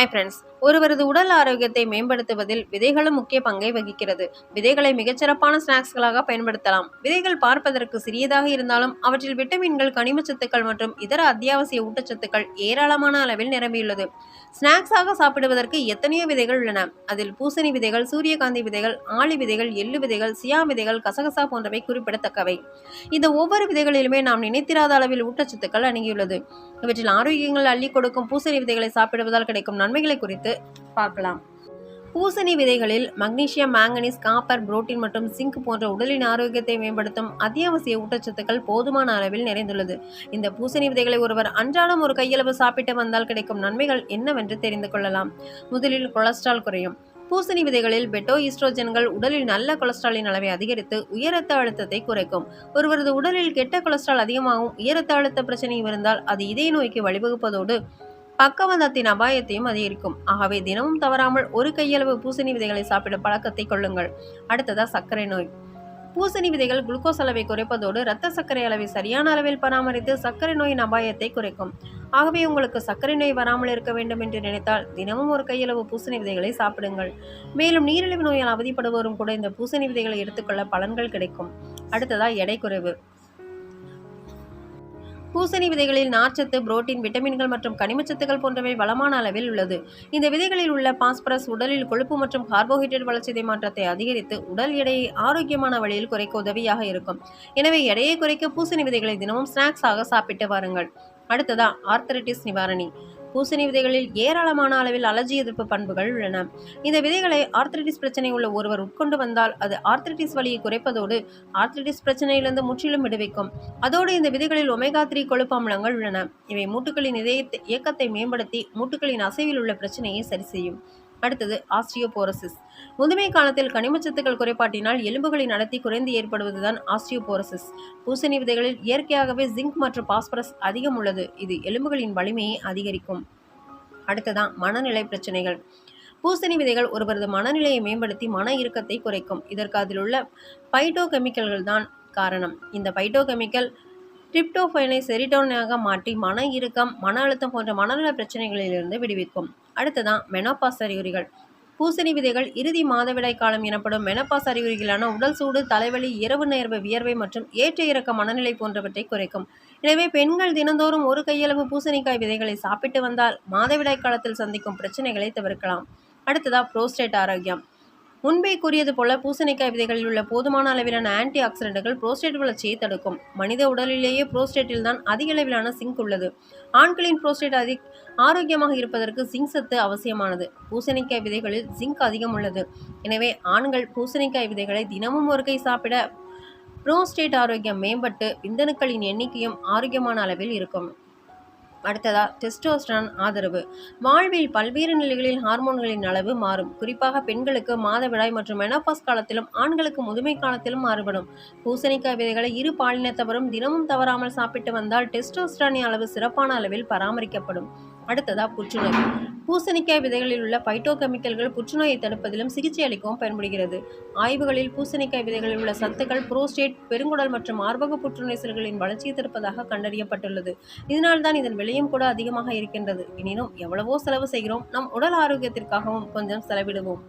Hi friends ஒருவரது உடல் ஆரோக்கியத்தை மேம்படுத்துவதில் விதைகளும் முக்கிய பங்கை வகிக்கிறது. விதைகளை மிகச்சிறப்பான ஸ்நாக்ஸ்களாக பயன்படுத்தலாம். விதைகள் பார்ப்பதற்கு சிறியதாக இருந்தாலும் அவற்றில் விட்டமின்கள் கனிமச்சத்துக்கள் மற்றும் இதர அத்தியாவசிய ஊட்டச்சத்துக்கள் ஏராளமான அளவில் நிரம்பியுள்ளது. ஸ்நாக்ஸாக சாப்பிடுவதற்கு எத்தனையோ விதைகள் உள்ளன. அதில் பூசணி விதைகள் சூரியகாந்தி விதைகள் ஆளி விதைகள் எள்ளு விதைகள் சியா விதைகள் கசகசா போன்றவை குறிப்பிடத்தக்கவை. இந்த ஒவ்வொரு விதைகளிலுமே நாம் நினைத்திராத அளவில் ஊட்டச்சத்துக்கள் அணுகியுள்ளது இவற்றில் ஆரோக்கியங்கள் அள்ளி கொடுக்கும் பூசணி விதைகளை சாப்பிடுவதால் கிடைக்கும் நன்மைகளை குறித்து பார்க்கலாம். பூசணி விதைகளில் மக்னீசியம் மாங்கனீஸ் காப்பர் புரோட்டீன் மற்றும் சிங்க் போன்ற உடலின் ஆரோக்கியத்தை மேம்படுத்தும் அத்தியாவசிய ஊட்டச்சத்துக்கள் போதுமான அளவில் நிறைந்துள்ளது. இந்த பூசணி விதைகளை ஒருவர் அன்றாடம் ஒரு கையளவு சாப்பிட்டு வந்தால் கிடைக்கும் நன்மைகள் என்னவென்று தெரிந்து கொள்ளலாம். முதலில் கொலஸ்ட்ரால் குறையும். பூசணி விதைகளில் பெட்டோ ஈஸ்ட்ரோஜன்கள் உடலில் நல்ல கொலஸ்ட்ராலின் அளவை அதிகரித்து உயரத்த அழுத்தத்தை குறைக்கும். ஒருவரது உடலில் கெட்ட கொலஸ்ட்ரால் அதிகமாகவும் உயரத்த அழுத்த பிரச்சனையும் இருந்தால் அது இதய நோய்க்கு வழிவகுப்பதோடு பக்கவந்தத்தின் அபாயத்தையும் அதிகரிக்கும். ஆகவே தினமும் தவறாமல் ஒரு கையளவு பூசணி விதைகளை சாப்பிடும் பழக்கத்தை கொள்ளுங்கள். அடுத்ததா சர்க்கரை நோய். பூசணி விதைகள் குளுக்கோஸ் அளவை குறைப்பதோடு இரத்த சர்க்கரை அளவை சரியான அளவில் பராமரித்து சர்க்கரை நோயின் அபாயத்தை குறைக்கும். ஆகவே உங்களுக்கு சர்க்கரை நோய் வராமல் இருக்க வேண்டும் என்று நினைத்தால் தினமும் ஒரு கையளவு பூசணி விதைகளை சாப்பிடுங்கள். மேலும் நீரிழிவு நோயால் அவதிப்படுவோரும் கூட இந்த பூசணி விதைகளை எடுத்துக்கொள்ள பலன்கள் கிடைக்கும். அடுத்ததா எடை குறைவு. பூசணி விதைகளில் நார்ச்சத்து புரோட்டீன் விட்டமின்கள் மற்றும் கனிமச்சத்துக்கள் போன்றவை வளமான அளவில் உள்ளது. இந்த விதைகளில் உள்ள பாஸ்பரஸ் உடலில் கொழுப்பு மற்றும் கார்போஹைட்ரேட் வளர்ச்சிதை மாற்றத்தை அதிகரித்து உடல் எடையை ஆரோக்கியமான வழியில் குறைக்க உதவியாக இருக்கும். எனவே எடையை குறைக்க பூசணி விதைகளை தினமும் ஸ்நாக்ஸாக சாப்பிட்டு வாருங்கள். அடுத்ததா ஆர்த்தரைட்டிஸ் நிவாரணி. பூசணி விதைகளில் ஏராளமான அளவில் அலர்ஜி எதிர்ப்பு பண்புகள் உள்ளன. இந்த விதைகளை ஆர்த்திரிட்டிஸ் பிரச்சனை உள்ள ஒருவர் உட்கொண்டு வந்தால் அது ஆர்த்திரிட்டிஸ் வலியை குறைப்பதோடு ஆர்த்திரிட்டிஸ் பிரச்சனையிலிருந்து முற்றிலும் விடுவிக்கும். அதோடு இந்த விதைகளில் ஒமேகா த்ரீ கொழுப்பு அமிலங்கள் உள்ளன. இவை மூட்டுகளின் இதயத்தை இயக்கத்தை மேம்படுத்தி மூட்டுகளின் அசைவில் உள்ள பிரச்சனையை சரி செய்யும். அடுத்தது ஆஸ்டியோபோரசிஸ். முதுமை காலத்தில் கனிமச்சத்துக்கள் குறைபாட்டினால் எலும்புகளின் அடர்த்தி குறைந்து ஏற்படுவதுதான் ஆஸ்டியோபோரசிஸ். பூசணி விதைகளில் இயற்கையாகவே ஜிங்க் மற்றும் பாஸ்பரஸ் அதிகம் உள்ளது. இது எலும்புகளின் வலிமையை அதிகரிக்கும். அடுத்ததான் மனநிலை பிரச்சனைகள். பூசணி விதைகள் ஒருவரது மனநிலையை மேம்படுத்தி மன இறுக்கத்தை குறைக்கும். இதற்கு அதில் உள்ள பைட்டோ கெமிக்கல்கள் தான் காரணம். இந்த பைட்டோ கெமிக்கல் டிப்டோஃபைனை செரிட்டோனாக மாற்றி மன இறுக்கம் மன அழுத்தம் போன்ற மனநல பிரச்சனைகளிலிருந்து விடுவிக்கும். அடுத்ததான் மெனோபாஸ் அறிகுறிகள். பூசணி விதைகள் இறுதி மாதவிடாய் காலம் எனப்படும் மெனப்பாஸ் அறிகுறிகளான உடல் சூடு தலைவலி இரவு நேர்வு வியர்வை மற்றும் ஏற்ற இறக்க மனநிலை போன்றவற்றை குறைக்கும். எனவே பெண்கள் தினந்தோறும் ஒரு கையளவு பூசணிக்காய் விதைகளை சாப்பிட்டு வந்தால் மாதவிடாய் காலத்தில் சந்திக்கும் பிரச்சனைகளை தவிர்க்கலாம். அடுத்ததா புரோஸ்டேட் ஆரோக்கியம். முன்பே கூறியது போல பூசணிக்காய் விதைகளில் உள்ள போதுமான அளவிலான ஆன்டி ஆக்சிடென்ட்கள் புரோஸ்டேட் வளர்ச்சியை தடுக்கும். மனித உடலிலேயே புரோஸ்டேட்டில் தான் அதிக அளவிலான சிங்க் உள்ளது. ஆண்களின் புரோஸ்டேட் அதி ஆரோக்கியமாக இருப்பதற்கு சிங்க் சத்து அவசியமானது. பூசணிக்காய் விதைகளில் சிங்க் அதிகம் உள்ளது. எனவே ஆண்கள் பூசணிக்காய் விதைகளை தினமும் ஒரு கை சாப்பிட புரோஸ்டேட் ஆரோக்கியம் மேம்பட்டு விந்தணுக்களின் எண்ணிக்கையும் ஆரோக்கியமான அளவில் இருக்கும். அடுத்ததா டெஸ்டோஸ்டரான் ஆதரவு. வாழ்வில் பல்வேறு நிலைகளில் ஹார்மோன்களின் அளவு மாறும். குறிப்பாக பெண்களுக்கு மாதவிடாய் மற்றும் மெனோபாஸ் காலத்திலும் ஆண்களுக்கு முதுமை காலத்திலும் மாறுபடும். பூசணிக்காய் விதைகளை இரு பாலினத்தவரும் தினமும் தவறாமல் சாப்பிட்டு வந்தால் டெஸ்டோஸ்டரானின் அளவு சிறப்பான அளவில் பராமரிக்கப்படும். அடுத்ததா புற்றுநோய். பூசணிக்காய் விதைகளில் உள்ள பைட்டோகெமிக்கல்கள் புற்றுநோயை தடுப்பதிலும் சிகிச்சை அளிக்கவும் பயன்படுகிறது. ஆய்வுகளில் பூசணிக்காய் விதைகளில் உள்ள சத்துக்கள் புரோஸ்டேட் பெருங்குடல் மற்றும் ஆர்வக புற்றுநோய் செல்களின் வளர்ச்சியை தடுப்பதாக கண்டறியப்பட்டுள்ளது. இதனால்தான் இதன் விலையும் கூட அதிகமாக இருக்கின்றது. எனினும் எவ்வளவோ செலவு செய்கிறோம். நம் உடல் ஆரோக்கியத்திற்காகவும் கொஞ்சம் செலவிடுவோம்.